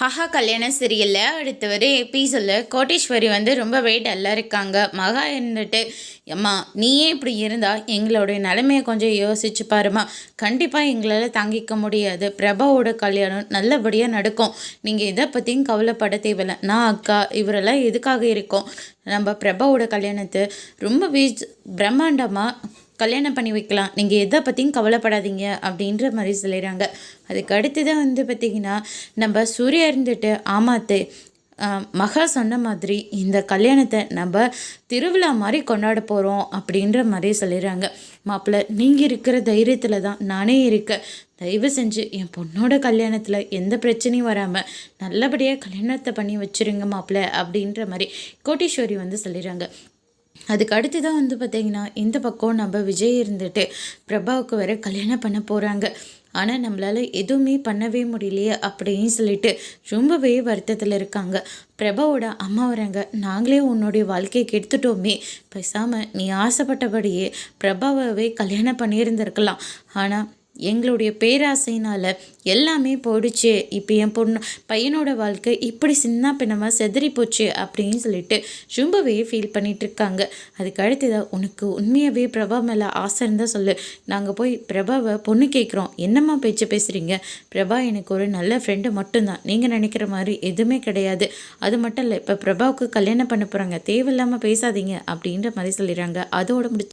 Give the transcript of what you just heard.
Haha கல்யாண சீரியலில். அடுத்து வரை எபிசோடில் கோட்டீஸ்வரி வந்து ரொம்பவே டல்லாக இருக்காங்க. மகா இருந்துட்டு அம்மா நீயே இப்படி இருந்தால் எங்களுடைய நிலைமையை கொஞ்சம் யோசிச்சு பாருமா கண்டிப்பாக எங்களால் தாங்கிக்க முடியாது. பிரபாவோட கல்யாணம் நல்லபடியாக நடக்கும். நீங்கள் இதை பற்றியும் கவலைப்பட தேவையில்லை. நான் அக்கா இவரெல்லாம் எதுக்காக இருக்கோம்? நம்ம பிரபாவோட கல்யாணத்தை ரொம்ப வீச் பிரம்மாண்டமாக கல்யாணம் பண்ணி வைக்கலாம். நீங்கள் எதை பற்றியும் கவலைப்படாதீங்க அப்படின்ற மாதிரி சொல்லிடுறாங்க. அதுக்கு அடுத்து தான் வந்து பார்த்திங்கன்னா நம்ம சூர்யா இருந்துட்டு ஆமாத்து மகா சொன்ன மாதிரி இந்த கல்யாணத்தை நம்ம திருவிழா மாதிரி கொண்டாட போகிறோம் அப்படின்ற மாதிரி சொல்லிடுறாங்க. மாப்பிள்ளை நீங்கள் இருக்கிற தைரியத்தில் தான் நானே இருக்கேன். தயவு செஞ்சு என் பொண்ணோட கல்யாணத்தில் எந்த பிரச்சனையும் வராமல் நல்லபடியாக கல்யாணத்தை பண்ணி வச்சுருங்க மாப்பிள்ளை அப்படின்ற மாதிரி கோட்டீஸ்வரி வந்து சொல்லிடுறாங்க. அதுக்கு அடுத்து தான் வந்து பார்த்திங்கன்னா இந்த பக்கம் நம்ம விஜய் இருந்துட்டு பிரபாவுக்கு வேற கல்யாணம் பண்ண போகிறாங்க ஆனால் நம்மளால் எதுவுமே பண்ணவே முடியலையே அப்படின்னு சொல்லிட்டு ரொம்பவே வருத்தத்தில் இருக்காங்க. பிரபாவோட அம்மா வராங்க. நாங்களே உன்னுடைய வாழ்க்கையை கெடுத்துட்டோமே. பேசாமல் நீ ஆசைப்பட்டபடியே பிரபாவை கல்யாணம் பண்ணியிருந்திருக்கலாம். ஆனால் எங்களுடைய பேராசைனால் எல்லாமே போயிடுச்சு. இப்போ என் பொண்ணு பையனோட வாழ்க்கை இப்படி சின்ன பின்னமாக செதறி போச்சு அப்படின்னு சொல்லிட்டு ரொம்பவே ஃபீல் பண்ணிகிட்ருக்காங்க அதுக்கு அடுத்ததாக உனக்கு உண்மையாகவே பிரபா மேலே ஆசை இருந்தால் சொல்லு. நாங்கள் போய் பிரபாவை பொண்ணு கேட்குறோம் என்னம்மா பேச்சு பேசுகிறீங்க பிரபா எனக்கு ஒரு நல்ல ஃப்ரெண்டு மட்டும்தான். நீங்கள் நினைக்கிற மாதிரி எதுவுமே கிடையாது. அது மட்டும் இல்லை இப்போ பிரபாவுக்கு கல்யாணம் பண்ண போகிறாங்க தேவையில்லாமல் பேசாதீங்க அப்படின்ற மாதிரி சொல்லிடுறாங்க. அதோட முடிச்சு